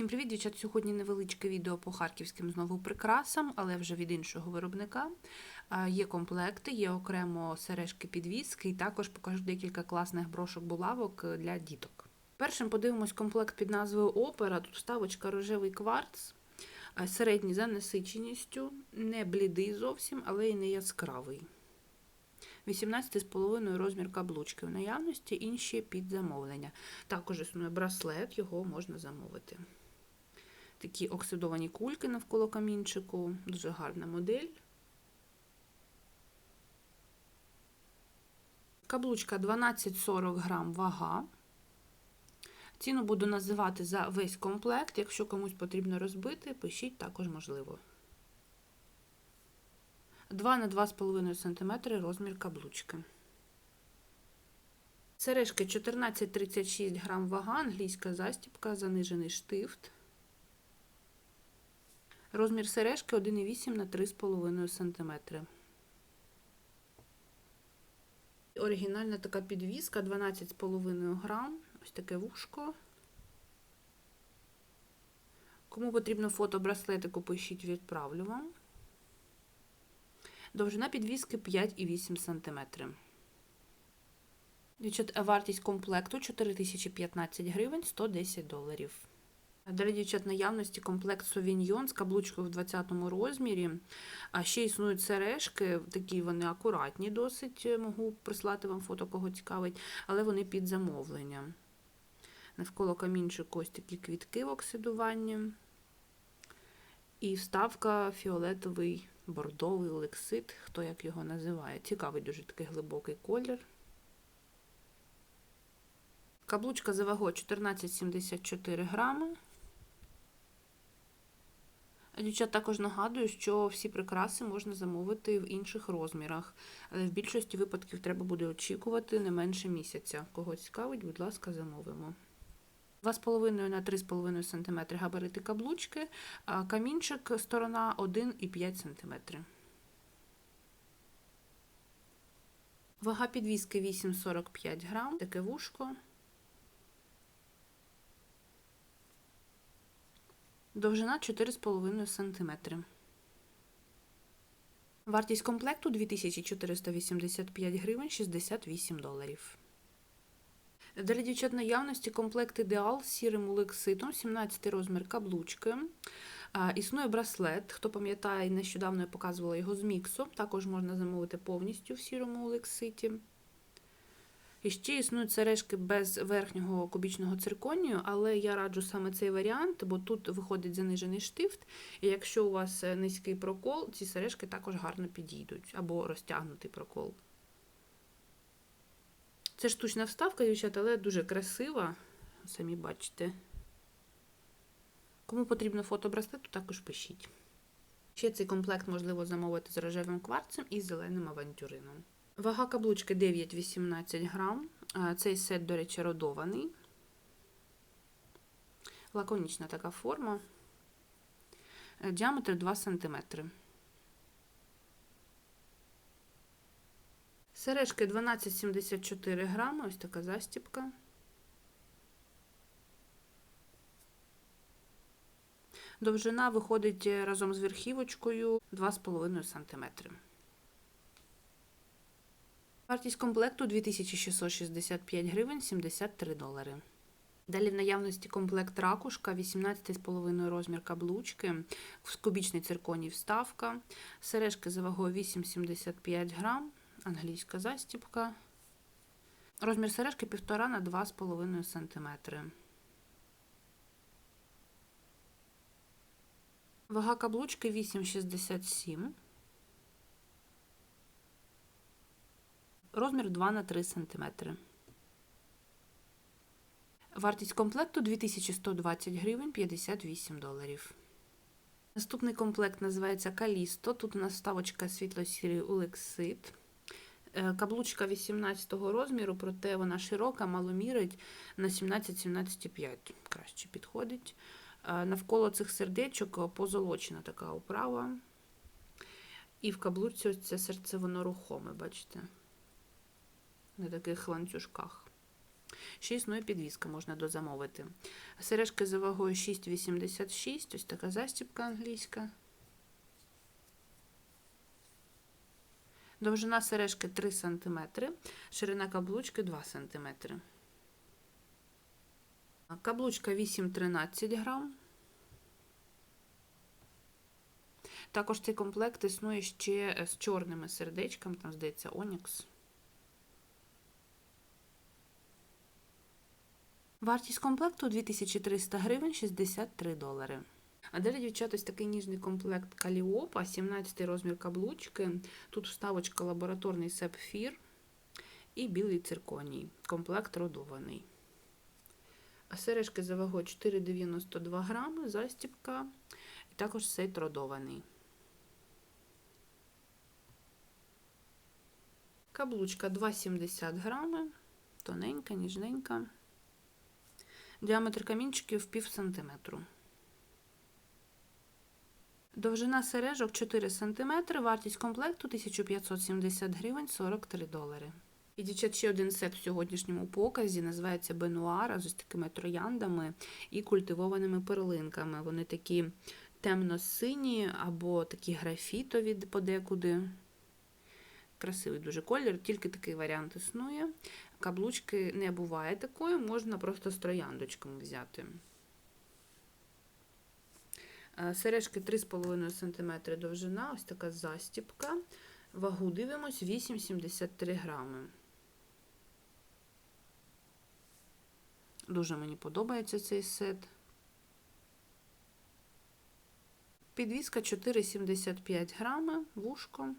Всім привіт, дівчат! Сьогодні невеличке відео по харківським знову прикрасам, але вже від іншого виробника. Є комплекти, є окремо сережки підвіски, і також покажу декілька класних брошок булавок е, для діток. Першим подивимось комплект під назвою Опера. Тут вставочка рожевий кварц, середній за насиченістю, не блідий зовсім, але й не яскравий. 18,5 розмір каблучки в наявності, інші під замовлення. Також існує браслет, його можна замовити. Такі оксидовані кульки навколо камінчику, дуже гарна модель. Каблучка 12,40 грам вага. Ціну буду називати за весь комплект. Якщо комусь потрібно розбити, пишіть також можливо. 2 на 2,5 см розмір каблучки. Сережки 14,36 грам вага, англійська застібка, занижений штифт. Розмір сережки 1,8 на 3,5 см. Оригінальна така підвіска 12,5 грам. Ось таке вушко. Кому потрібно фото браслетику, пишіть, відправлю вам. Довжина підвіски 5,8 см. Вартість комплекту 4015 гривень 110 доларів. Для дівчат наявності комплект Совіньйон з каблучкою в 20 розмірі. А ще існують сережки, такі вони акуратні, досить можу прислати вам фото, кого цікавить, але вони під замовлення. Навколо камінчику ось такі квітки в оксидуванні. І вставка фіолетовий бордовий лексит, хто як його називає. Цікавий дуже такий глибокий колір. Каблучка за вагою 14,74 грами. Дівчат також нагадую, що всі прикраси можна замовити в інших розмірах, але в більшості випадків треба буде очікувати не менше місяця. Кого цікавить, будь ласка, замовимо. 2,5 на 3,5 см габарити каблучки, а камінчик сторона 1,5 см. Вага підвіски 8,45 грам, таке вушко. Довжина 4,5 см. Вартість комплекту 2485 гривень 68 доларів. Для дівчат наявності комплект ідеал з сірим улекситом, 17 розмір каблучки. Існує браслет. Хто пам'ятає, нещодавно я показувала його з міксу. Також можна замовити повністю в сірому улекситі. І ще існують сережки без верхнього кубічного цирконію, але я раджу саме цей варіант, бо тут виходить занижений штифт, і якщо у вас низький прокол, ці сережки також гарно підійдуть, або розтягнутий прокол. Це штучна вставка, дівчата, але дуже красива, самі бачите. Кому потрібно фото браслету, також пишіть. Ще цей комплект можливо замовити з рожевим кварцем і зеленим авантюрином. Вага каблучки 9-18 грам. Цей сет, до речі, родований. Лаконічна така форма. Діаметр 2 см. Сережки 12,74 грами, ось така застіпка. Довжина виходить разом з верхівочкою 2,5 см. Вартість комплекту 2665 гривень 73 долари. Далі в наявності комплект ракушка, 18,5 розмір каблучки, в кубічний цирконій вставка, сережки за вагою 8,75 грам, англійська застіпка. Розмір сережки 1,5 на 2,5 см. Вага каблучки 8,67 Розмір 2 на 3 см. Вартість комплекту 2120 гривень 58 доларів. Наступний комплект називається Калісто. Тут у нас ставочка світло-сірий улексит. Каблучка 18 розміру, проте вона широка, маломірить на 17-17,5 краще підходить. Навколо цих сердечок позолочена така оправа. І в каблучці це серце воно рухоме, бачите? На таких ланцюжках. Ще існує підвіска, можна дозамовити. Сережки за вагою 6,86, ось така застібка англійська. Довжина сережки 3 см, ширина каблучки 2 см. Каблучка 8-13 грам. Також цей комплект існує ще з чорними сердечками, там, здається, Онікс. Вартість комплекту 2300 гривень 63 долари. А далі, дівчата, ось такий ніжний комплект Каліопа, 17 розмір каблучки. Тут вставочка лабораторний сапфір і білий цирконій. Комплект родований. А сережки за вагою 4,92 грами, застібка, і також сейт родований. Каблучка 2,70 грами, тоненька, ніжненька. Діаметр камінчиків пів сантиметру. Довжина сережок 4 см, вартість комплекту 1570 гривень 43 долари. І дівчат ще один сет в сьогоднішньому показі називається Бенуара з ось такими трояндами і культивованими перлинками. Вони такі темно-сині або такі графітові подекуди. Красивий дуже колір, тільки такий варіант існує. Каблучки не буває такої, можна просто з трояндочками взяти. Е, сережки 3,5 см довжина, ось така застіпка. Вагу дивимось 8,73 грами. Дуже мені подобається цей сет. Підвіска 4,75 грами, вушко.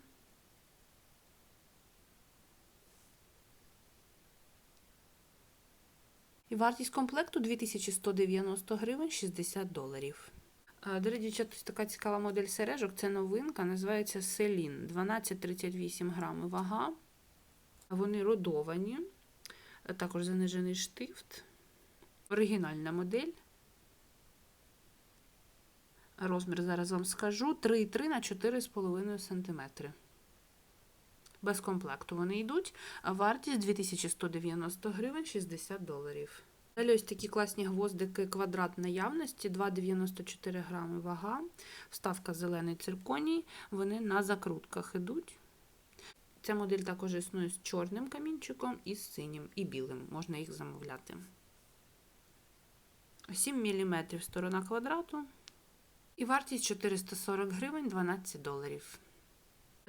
І вартість комплекту 2190 гривень 60 доларів. Дорогі дівчата, така цікава модель сережок. Це новинка, називається Селін. 12,38 грами вага. Вони родовані, також занижений штифт. Оригінальна модель. Розмір зараз вам скажу: 3,3 на 4,5 см. Без комплекту вони йдуть, вартість 2190 гривень 60 доларів. Далі ось такі класні гвоздики квадрат наявності, 2,94 грами вага, вставка зелений цирконій, вони на закрутках йдуть. Ця модель також існує з чорним камінчиком і з синім, і білим, можна їх замовляти. 7 мм сторона квадрату. І вартість 440 гривень 12 доларів.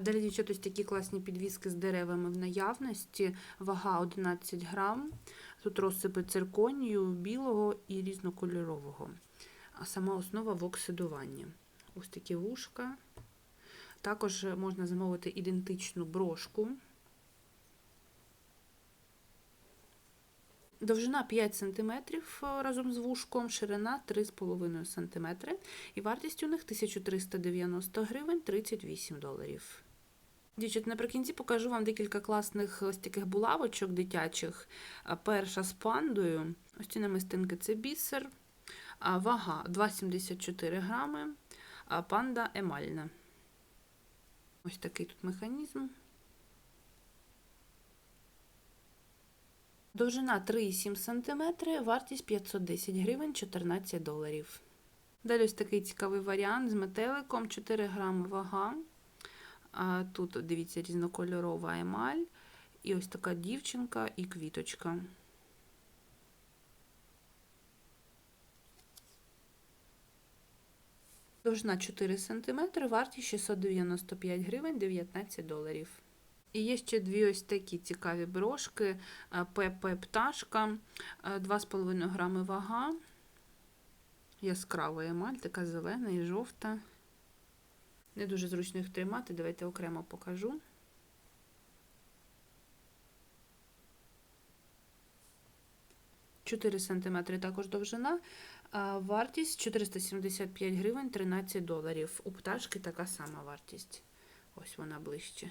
Далі, дівчат, ось такі класні підвіски з деревами в наявності, вага 11 грам. Тут розсипи цирконію, білого і різнокольорового. А сама основа в оксидуванні. Ось такі вушка. Також можна замовити ідентичну брошку. Довжина 5 см разом з вушком, ширина 3,5 см. І вартість у них 1390 гривень 38 доларів. Дівчат, наприкінці покажу вам декілька класних ось таких булавочок дитячих. Перша з пандою. Ось ці намистинки це бісер. Вага 2,74 грами, панда емальна. Ось такий тут механізм. Довжина 3,7 см, вартість 510 гривень 14 доларів. Далі ось такий цікавий варіант з метеликом 4 грами вага. Тут, дивіться, різнокольорова емаль. І ось така дівчинка і квіточка. Довжина 4 см, вартість 695 гривень 19 доларів. І є ще дві ось такі цікаві брошки. ПП пташка, 2,5 грами вага. Яскрава емаль, така зелена і жовта. Не дуже зручно їх тримати, давайте окремо покажу. Чотири сантиметри також довжина, вартість 475 гривень 13 доларів. У пташки така сама вартість. Ось вона ближче.